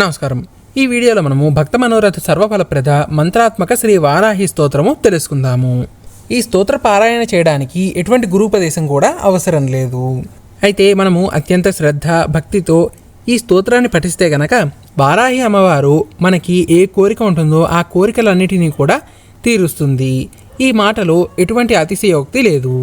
నమస్కారం. ఈ వీడియోలో మనము భక్త మనోరథ సర్వఫలప్రద మంత్రాత్మక శ్రీ వారాహి స్తోత్రము తెలుసుకుందాము. ఈ స్తోత్ర పారాయణ చేయడానికి ఎటువంటి గురూపదేశం కూడా అవసరం లేదు. అయితే మనము అత్యంత శ్రద్ధ భక్తితో ఈ స్తోత్రాన్ని పఠిస్తే గనక వారాహి అమ్మవారు మనకి ఏ కోరిక ఉంటుందో ఆ కోరికలన్నిటినీ కూడా తీరుస్తుంది. ఈ మాటలో ఎటువంటి అతిశయోక్తి లేదు.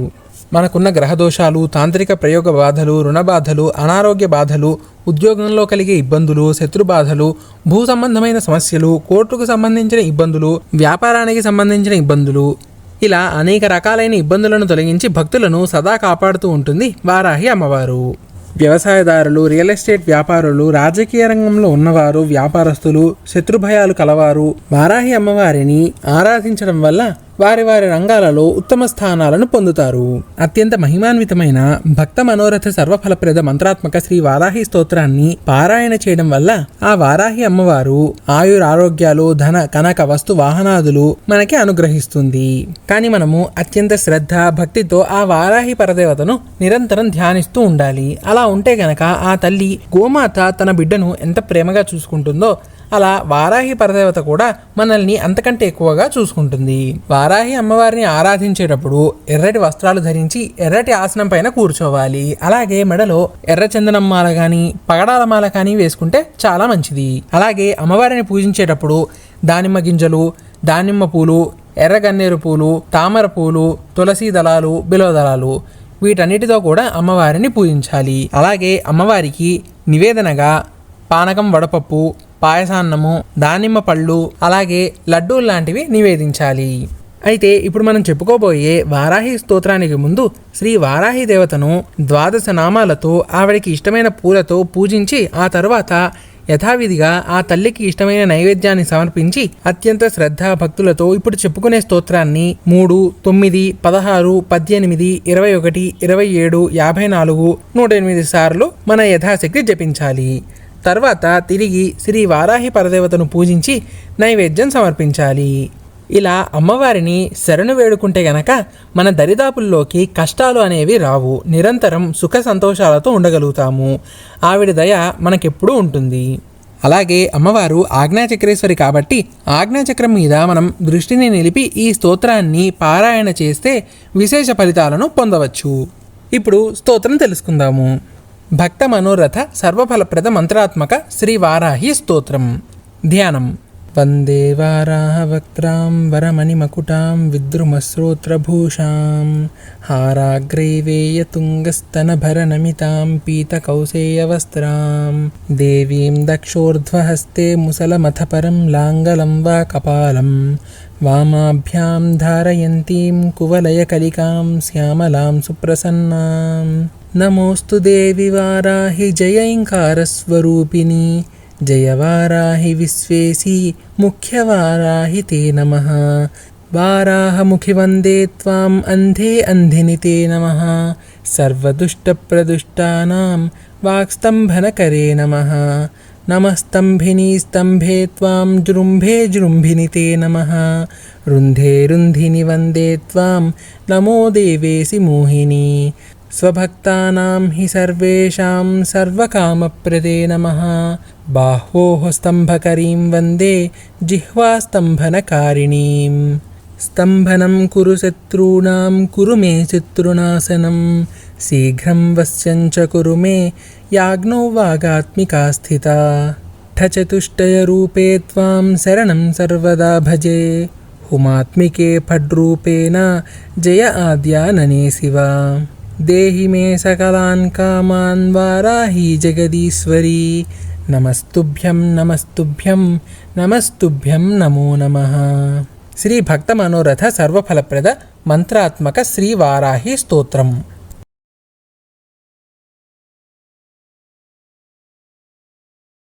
మనకున్న గ్రహదోషాలు తాంత్రిక ప్రయోగ బాధలు రుణ బాధలు అనారోగ్య బాధలు ఉద్యోగంలో కలిగే ఇబ్బందులు శత్రు బాధలు భూ సంబంధమైన సమస్యలు కోర్టుకు సంబంధించిన ఇబ్బందులు వ్యాపారానికి సంబంధించిన ఇబ్బందులు ఇలా అనేక రకాలైన ఇబ్బందులను తొలగించి భక్తులను సదా కాపాడుతూ ఉంటుంది వారాహి అమ్మవారు. వ్యవసాయదారులు రియల్ ఎస్టేట్ వ్యాపారులు రాజకీయ రంగంలో ఉన్నవారు వ్యాపారస్తులు శత్రుభయాలు కలవారు వారాహి అమ్మవారిని ఆరాధించడం వల్ల వారి వారి రంగాలలో ఉత్తమ స్థానాలను పొందుతారు. అత్యంత మహిమాన్వితమైన భక్త మనోరథ సర్వఫలప్రద మంత్రాత్మక శ్రీ వారాహి స్తోత్రాన్ని పారాయణ చేయడం వల్ల ఆ వారాహి అమ్మవారు ఆయురారోగ్యాలు ధన కనక వస్తు వాహనాదులు మనకి అనుగ్రహిస్తుంది. కానీ మనము అత్యంత శ్రద్ధ భక్తితో ఆ వారాహి పరదేవతను నిరంతరం ధ్యానిస్తూ ఉండాలి. అలా ఉంటే గనక ఆ తల్లి గోమాత తన బిడ్డను ఎంత ప్రేమగా చూసుకుంటుందో అలా వారాహి పరదేవత కూడా మనల్ని అంతకంటే ఎక్కువగా చూసుకుంటుంది. వారాహి అమ్మవారిని ఆరాధించేటప్పుడు ఎర్రటి వస్త్రాలు ధరించి ఎర్రటి ఆసనం పైన కూర్చోవాలి. అలాగే మెడలో ఎర్ర చందనం మాల కానీ పగడాల మాల కానీ వేసుకుంటే చాలా మంచిది. అలాగే అమ్మవారిని పూజించేటప్పుడు దానిమ్మ గింజలు దానిమ్మ పూలు ఎర్రగన్నేరు పూలు తామర పూలు తులసి దళాలు బిలోదళాలు వీటన్నిటితో కూడా అమ్మవారిని పూజించాలి. అలాగే అమ్మవారికి నివేదనగా పానకం వడపప్పు పాయసాన్నము దానిమ్మ పళ్ళు అలాగే లడ్డూలు లాంటివి నివేదించాలి. అయితే ఇప్పుడు మనం చెప్పుకోబోయే వారాహి స్తోత్రానికి ముందు శ్రీ వారాహి దేవతను ద్వాదశ నామాలతో ఆవిడకి ఇష్టమైన పూలతో పూజించి ఆ తరువాత యథావిధిగా ఆ తల్లికి ఇష్టమైన నైవేద్యాన్ని సమర్పించి అత్యంత శ్రద్ధ భక్తులతో ఇప్పుడు చెప్పుకునే స్తోత్రాన్ని మూడు తొమ్మిది పదహారు పద్దెనిమిది ఇరవై ఒకటి ఇరవై ఏడు యాభై నాలుగు నూట ఎనిమిది సార్లు మన యథాశక్తి జపించాలి. తర్వాత తిరిగి శ్రీ వారాహి పరదేవతను పూజించి నైవేద్యం సమర్పించాలి. ఇలా అమ్మవారిని శరణు వేడుకుంటే గనక మన దరిదాపుల్లోకి కష్టాలు అనేవి రావు. నిరంతరం సుఖ సంతోషాలతో ఉండగలుగుతాము. ఆవిడ దయ మనకెప్పుడూ ఉంటుంది. అలాగే అమ్మవారు ఆజ్ఞాచక్రేశ్వరి కాబట్టి ఆజ్ఞాచక్రం మీద మనం దృష్టిని నిలిపి ఈ స్తోత్రాన్ని పారాయణ చేస్తే విశేష ఫలితాలను పొందవచ్చు. ఇప్పుడు స్తోత్రం తెలుసుకుందాము. భక్త మనోరథ సర్వఫలప్రద మంత్రాత్మక శ్రీ వారాహి స్తోత్రం ధ్యానం వందే వారాహవక్త్రాం వరమణిమకుటాం విద్రుమశ్రోత్రభూషాం हाराग्रैवेयतुङ्गस्तनभरनमितां पीतकौसेयवस्त्रां देवीं दक्षोर्ध्वहस्ते मुसलमथ परं लाङ्गलं वा कपालं वामाभ्यां धारयन्तीं कुवलयकलिकां श्यामलां सुप्रसन्नां नमोऽस्तु देवि वाराहि जयैङ्कारस्वरूपिणी जयवाराहि विश्वेशी मुख्यवाराहि ते नमः। वाराहमुखि वंदे त्वाम्, अन्धे अन्धिनि ते नमः। सर्वदुष्टप्रदुष्टानां वाक्स्तम्भनकरे नमः। నమస్తంభిని స్తంభే త్వాం జృంభే జృంభిని తే నమ రుంధే రుంధిని వందే త్వాం నమో దేవేసి మోహిని స్వభక్తానాం హి సర్వేషాం సర్వకామప్రదే నమ బాహ్వోః స్తంభకరీం వందే జిహ్వాస్తంభనకారిణీం స్తంభనం కురు శత్రూణాం కురు మే శత్రునాశనం శీఘ్రం వశ్యంచ కురు మే యాజ్ఞో వాగాత్మికా స్థిత ఠచతుష్టయరూపే త్వాం శరణం సర్వదా భజే హుమాత్మికే ఫడ్రూపేణ జయ ఆద్యాననే శివ దేహి మే సకలాన్ కామాన్ వారాహి జగదీశ్వరీ నమస్తుభ్యం నమస్తుభ్యం నమస్తుభ్యం నమో నమః శ్రీ భక్త మనోరథ సర్వఫలప్రద మంత్రాత్మక శ్రీ వారాహి స్తోత్రం.